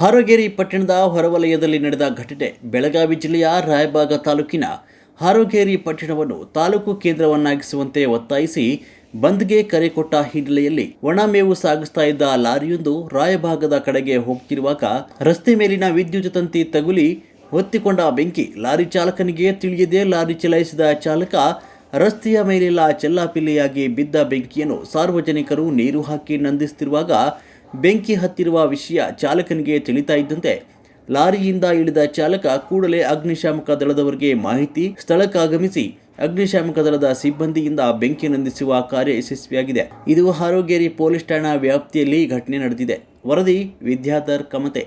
ಹಾರೋಗೇರಿ ಪಟ್ಟಣದ ಹೊರವಲಯದಲ್ಲಿ ನಡೆದ ಘಟನೆ ಬೆಳಗಾವಿ ಜಿಲ್ಲೆಯ ರಾಯಬಾಗ ತಾಲೂಕಿನ ಹಾರೋಗೇರಿ ಪಟ್ಟಣವನ್ನು ತಾಲೂಕು ಕೇಂದ್ರವನ್ನಾಗಿಸುವಂತೆ ಒತ್ತಾಯಿಸಿ ಬಂದ್ಗೆ ಕರೆ ಕೊಟ್ಟ ಹಿನ್ನೆಲೆಯಲ್ಲಿ ಒಣಮೇವು ಸಾಗಿಸ್ತಾ ಇದ್ದ ಲಾರಿಯೊಂದು ರಾಯಭಾಗದ ಕಡೆಗೆ ಹೋಗ್ತಿರುವಾಗ ರಸ್ತೆ ಮೇಲಿನ ವಿದ್ಯುತ್ ತಂತಿ ತಗುಲಿ ಹೊತ್ತಿಕೊಂಡ ಬೆಂಕಿ ಲಾರಿ ಚಾಲಕನಿಗೆ ತಿಳಿಯದೆ ಲಾರಿ ಚಲಾಯಿಸಿದ ಚಾಲಕ ರಸ್ತೆಯ ಮೇಲೆಲ್ಲ ಚೆಲ್ಲಾಪಿಲ್ಲಿಯಾಗಿ ಬಿದ್ದ ಬೆಂಕಿಯನ್ನು ಸಾರ್ವಜನಿಕರು ನೀರು ಹಾಕಿ ನಂದಿಸುತ್ತಿರುವಾಗ ಬೆಂಕಿ ಹತ್ತಿರುವ ವಿಷಯ ಚಾಲಕನಿಗೆ ತಿಳಿತಾ ಇದ್ದಂತೆ ಲಾರಿಯಿಂದ ಇಳಿದ ಚಾಲಕ ಕೂಡಲೇ ಅಗ್ನಿಶಾಮಕ ದಳದವರಿಗೆ ಮಾಹಿತಿ ಸ್ಥಳಕ್ಕಾಗಮಿಸಿ ಅಗ್ನಿಶಾಮಕ ದಳದ ಸಿಬ್ಬಂದಿಯಿಂದ ಬೆಂಕಿ ನಂದಿಸುವ ಕಾರ್ಯ ಯಶಸ್ವಿಯಾಗಿದೆ. ಇದು ಹಾರೋಗೇರಿ ಪೊಲೀಸ್ ಠಾಣಾ ವ್ಯಾಪ್ತಿಯಲ್ಲಿ ಘಟನೆ ನಡೆದಿದೆ. ವರದಿ ವಿದ್ಯಾಧರ್ ಕಮತೆ.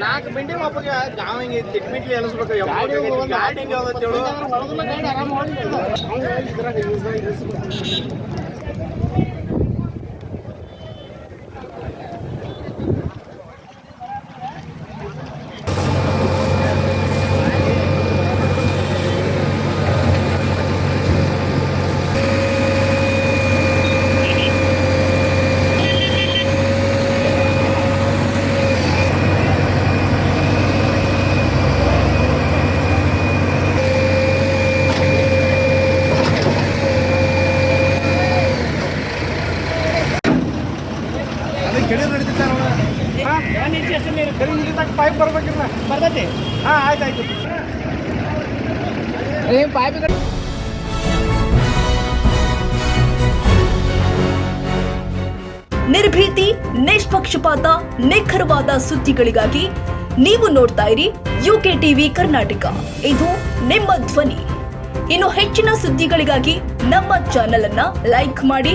ನಾಲ್ಕು ಗಾಡಿ ಮಿಂಡಿ ಒಬ್ಬಗೆ ಗಾವ ಹಿಂಗೆ ತಿಟ್ಮಿಟ್ಲಿ ಅನಿಸ್ಬೇಕು ಗಾಡಿ ಹಿಂಗೆ ಯಾವ್ದು ಪೈಪ್ ಬರ್ಬೇಕಿಲ್ಲ. ಬರ್ತೈತಿ? ಹಾಂ ಆಯ್ತು ಆಯ್ತು. ನಿರ್ಭೀತಿ ನಿಷ್ಪಕ್ಷಪಾತ ನಿಖರವಾದ ಸುದ್ದಿಗಳಿಗಾಗಿ ನೀವು ನೋಡ್ತಾ ಇರಿ ಯುಕೆ ಟಿವಿ ಕರ್ನಾಟಕ. ಇದು ನಿಮ್ಮ ಧ್ವನಿ. ಇನ್ನು ಹೆಚ್ಚಿನ ಸುದ್ದಿಗಳಿಗಾಗಿ ನಮ್ಮ ಚಾನೆಲ್ ಅನ್ನ ಲೈಕ್ ಮಾಡಿ